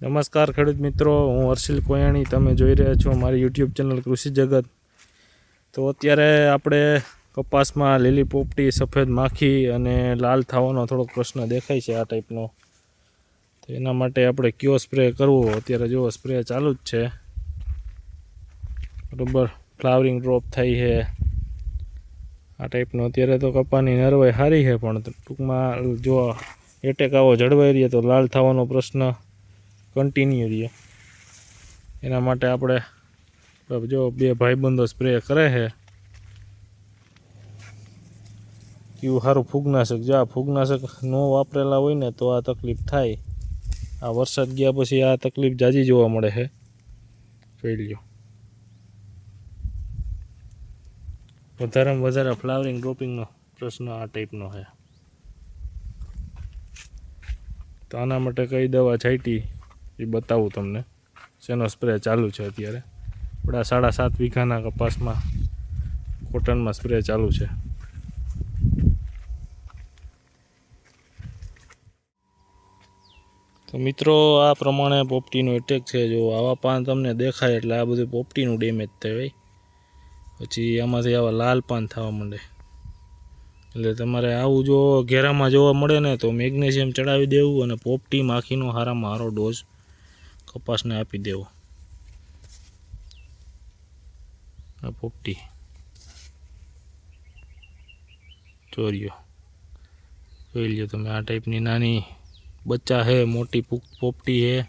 નમસ્કાર ખેડૂત મિત્રો, હું હર્ષિલ કોયાણી. તમે જોઈ રહ્યા છો મારી યુટ્યુબ ચેનલ કૃષિ જગત. તો અત્યારે આપણે કપાસમાં લીલી પોપટી, સફેદ માખી અને લાલ થવાનો થોડોક પ્રશ્ન દેખાય છે આ ટાઈપનો તો એના માટે આપણે કયો સ્પ્રે કરવો? અત્યારે જો સ્પ્રે ચાલુ જ છે. બરોબર ફ્લાવરિંગ ડ્રોપ થઈ છે. આ ટાઈપનો અત્યારે તો કપાની નરવાઈ સારી છે, પણ ટૂંકમાં જો એટેક આવો જળવાઈ રહીએ તો લાલ થવાનો પ્રશ્ન કન્ટિન્યુ રહીએ. એના માટે આપણે જો બે ભાઈબંધો સ્પ્રે કરે છે કયું સારું ફૂગનાશક, જો આ ફૂગનાશક ન વાપરેલા હોય ને તો આ તકલીફ થાય. આ વરસાદ ગયા પછી આ તકલીફ જાજી જોવા મળે છે. જોઈ વધારેમાં વધારે ફ્લાવરિંગ ડ્રોપિંગનો પ્રશ્ન આ ટાઈપનો છે. તો આના માટે કઈ દવા છાંટી એ બતાવું તમને. શેનો સ્પ્રે ચાલુ છે અત્યારે. આપણા સાડા સાત વીઘાના કપાસમાં કોટનમાં સ્પ્રે ચાલુ છે. તો મિત્રો, આ પ્રમાણે પોપટીનો એટેક છે. જો આવા પાન તમને દેખાય એટલે આ બધું પોપટીનું ડેમેજ થાય પછી આમાંથી આવા લાલ પાન થવા માંડે. એટલે તમારે આવું જો ઘેરામાં જોવા મળે ને તો મેગ્નેશિયમ ચડાવી દેવું અને પોપટી માખીનો હારામાં હારો ડોઝ કપાસને આપી દેવો. આ પોપટી. ચોરીઓ. જોઈ લ્યો તમે, આ ટાઈપની નાની બચ્ચા હે, મોટી પોપટી હે.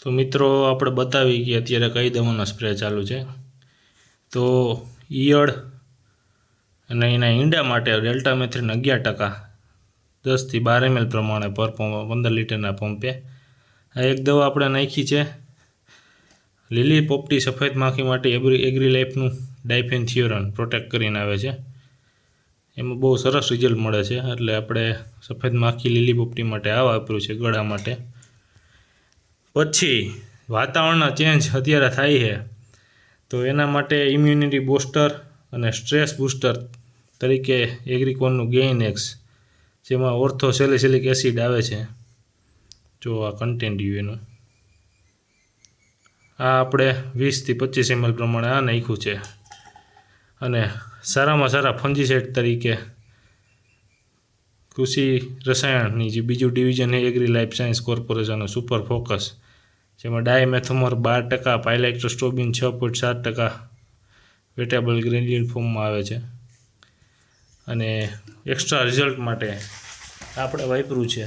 તો મિત્રો, આપણે બતાવી કે અત્યારે કઈ દવાનો સ્પ્રે ચાલુ છે? તો ઈયળ અને એના ઈંડા માટે ડેલ્ટા મેથ્રીન અગિયાર ટકા, દસથી બાર એમએલ પ્રમાણે પર પંદર લીટરના પંપે. આ એક દવા આપણે નાખી છે. લીલી પોપટી સફેદ માખી માટે એગ્રી એગ્રી લાઈફનું ડાયફેન થિયોરન પ્રોટેક્ટ કરીને આવે છે. એમાં બહુ સરસ રિઝલ્ટ મળે છે, એટલે આપણે સફેદ માખી લીલી પોપટી માટે આ વાપર્યું છે ગળા માટે. પછી વાતાવરણના ચેન્જ અત્યારે થાય છે. તો એના માટે ઇમ્યુનિટી બૂસ્ટર અને સ્ટ્રેસ બૂસ્ટર તરીકે એગ્રીકોનનું ગેઇન એક્સ જેમાં ઓર્થો સેલિસિલિક એસિડ આવે છે. જો આ કન્ટેન્ટ એનું. આ આપણે વીસથી પચીસ એમએલ પ્રમાણે આ નાખ્યું છે. અને સારામાં સારા ફંજીસેટ તરીકે કૃષિ રસાયણની જે બીજું ડિવિઝન છે એગ્રી લાઈફ સાયન્સ કોર્પોરેશનનું સુપર ફોકસ જેમાં ડાયમેથોમર બાર ટકા, પાયલેક્ટ્રોસ્ટોબિન છ પોઈન્ટ સાત ટકા વેટેબલ ગ્રેન્યુલ ફોર્મમાં આવે છે. અને એક્સ્ટ્રા રિઝલ્ટ માટે આપણે વાપર્યું છે,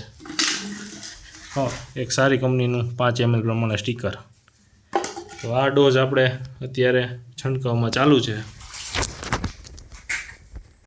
હા, એક સારી કંપનીનું પાંચ એમએલ પ્રમાણે સ્ટીકર. તો આ ડોઝ આપણે અત્યારે છંટકાવમાં ચાલુ છે.